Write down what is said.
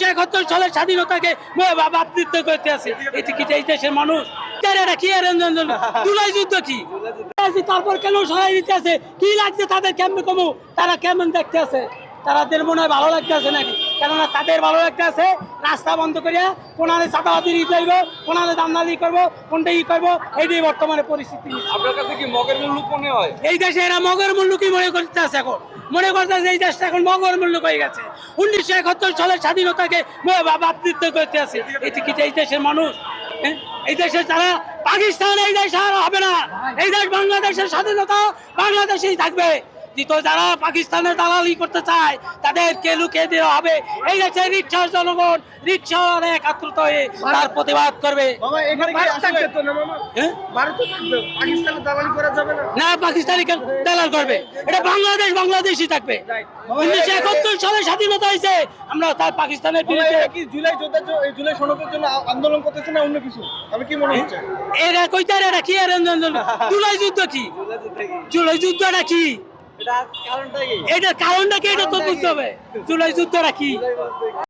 উনিশশো একাত্তর সালের স্বাধীনতাকে বাপৃত্ব করতে আছে এটি কি এই দেশের মানুষ? কি আর যুদ্ধ কি? তারপর কেন সহায় দিতে আছে কি লাগছে তাদের কেমন কমু? তারা কেমন দেখতে আছে তাদের মনে হয় ভালো লাগতে আছে নাকি? কেননা তাদের ভালো লাগতে আছে রাস্তা বন্ধ করিয়া কোনারে চাঁদাবাদি ই করব কোনারে দামদালি করব কোনটা ই করব এইটাই বর্তমানে পরিস্থিতি। আপনার কাছে কি মগের মূল্য মনে হয়? এই দেশে এরা মগর মূল্য কি মনে করতে আছে এখন। মনে করতে আছে এই দেশটা এখন মগর মূল্য হয়ে গেছে। উনিশশো একাত্তর সালের স্বাধীনতাকে বাপৃত্ব করতে আছে। এটি কি এই দেশের মানুষ হ্যাঁ? এই দেশে তারা পাকিস্তান এই দেশ আর হবে না। এই দেশ বাংলাদেশের স্বাধীনতা বাংলাদেশেই থাকবে। কিন্তু যারা পাকিস্তানের দালালি করতে চায় তাদেরকে লুকিয়ে দেওয়া হবে? এই দেশে রিক্সার জনগণ রিক্সার একাত্রিত হয়ে তার প্রতিবাদ করবে। না পাকিস্তানে দালালি করবে? এটা বাংলাদেশ বাংলাদেশই থাকবে। উনিশশো একাত্তর সালে স্বাধীনতা হয়েছে। আমরা তার পাকিস্তানের বিরুদ্ধে জুলাই জুলাই সনদের জন্য আন্দোলন করতেছে না অন্য কিছু? আমি কি মনে হচ্ছে? এরা কইতারে এটা কি আর জুলাই যুদ্ধ কি? জুলাই যুদ্ধটা কি? এটা কারণটা কি? এটা তো বুঝতে হবে। জুলাই যুদ্ধটা কি?